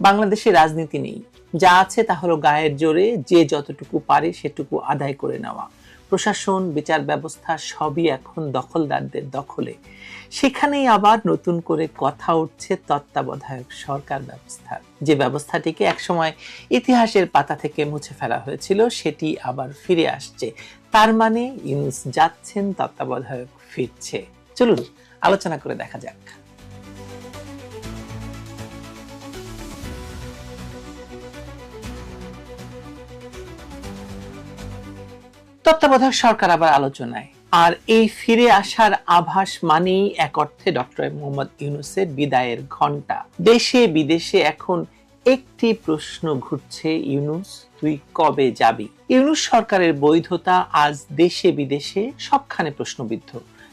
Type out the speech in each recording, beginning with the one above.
বাংলাদেশে রাজনীতি নেই। যা আছে তা হলো গায়ের জোরে, যে যতটুকু পারে সেটুকু আদায় করে নেওয়া। প্রশাসন, বিচার ব্যবস্থা সবই এখন দখলদারদের দখলে। সেখানেই আবার নতুন করে কথা উঠছে তত্ত্বাবধায়ক সরকার ব্যবস্থা। যে ব্যবস্থাটিকে একসময় ইতিহাসের পাতা থেকে মুছে ফেলা হয়েছিল, সেটি আবার ফিরে আসছে। তার মানে ইউনুস যাচ্ছেন, তত্ত্বাবধায়ক ফিরছে। চলুন, আলোচনা করে দেখা যাক। তত্ত্বাবধায়ক সরকার আবার আলোচনায়। আর এই ফিরে আসার আভাস মানেই এক অর্থে ডক্টর মোহাম্মদ ইউনুসের বিদায়ের ঘণ্টা দেশে বিদেশে এখন একটি প্রশ্ন ঘুরছে, ইউনুস, তুই কবে যাবি? ইউনুস সরকারের বৈধতা আজ দেশে বিদেশে সবখানে প্রশ্নবিদ্ধ।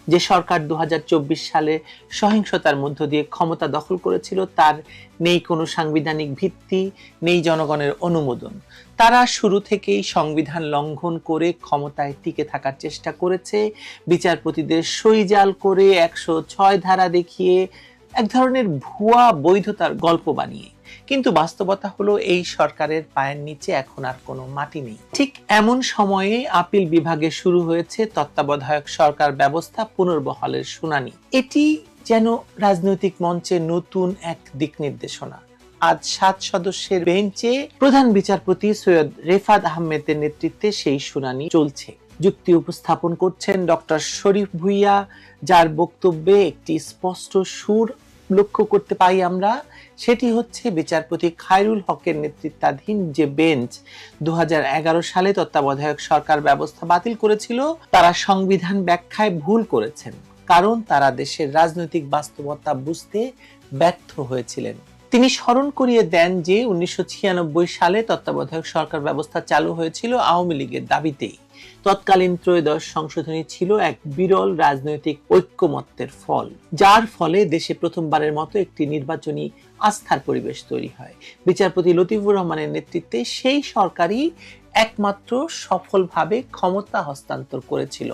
যে সরকার দু হাজার চব্বিশ সালে সহিংসতার মধ্য দিয়ে ক্ষমতা দখল করেছিল, তার নেই কোনো সাংবিধানিক ভিত্তি, নেই জনগণের অনুমোদন। তারা শুরু থেকেই সংবিধান লঙ্ঘন করে ক্ষমতায় টিকে থাকার চেষ্টা করেছে। বিচারপতিদের সইজাল করে একশো ছয় ধারা দেখিয়ে এক ধরনের ভুয়া বৈধতার গল্প বানিয়ে। কিন্তু বাস্তবতা হলো এই সরকারের পায়ের নিচে এখন আর কোনো মাটি নেই। ঠিক এমন সময়ে আপিল বিভাগে শুরু হয়েছে তত্ত্বাবধায়ক সরকার ব্যবস্থা পুনর্বহালের শুনানি। এটি যেন রাজনৈতিক মঞ্চে নতুন এক দিক নির্দেশনা। আজ সাত সদস্যের বেঞ্চে প্রধান বিচারপতি সৈয়দ রেফাত আহমেদের নেতৃত্বে সেই শুনানি চলছে। যুক্তি উপস্থাপন করছেন ডক্টর শরীফ ভুইয়া, যার বক্তব্যে একটি স্পষ্ট সুর লক্ষ্য করতে পাই আমরা, সেটি হচ্ছে বিচারপতি খায়রুল হকের নেতৃত্বাধীন যে বেঞ্চ দু হাজার এগারো সালে তত্ত্বাবধায়ক সরকার ব্যবস্থা বাতিল করেছিল, তারা সংবিধান ব্যাখ্যায় ভুল করেছেন। কারণ তারা দেশের রাজনৈতিক বাস্তবতা বুঝতে ব্যর্থ হয়েছিলেন। তিনি স্মরণ করিয়ে দেন যে উনিশশো ছিয়ানব্বই সালে তত্ত্বাবধায়ক সরকার ব্যবস্থা চালু হয়েছিল আওয়ামী লীগের দাবিতেই। তৎকালীন ত্রয়োদশ সংশোধনী ছিল এক বিরল রাজনৈতিক ঐক্যমত্যের ফল, যার ফলে দেশে প্রথমবারের মতো একটি নির্বাচনী আস্থার পরিবেশ তৈরি হয়। বিচারপতি লতিফুর রহমানের নেতৃত্বে সেই সরকারই একমাত্র সফলভাবে ক্ষমতা হস্তান্তর করেছিল।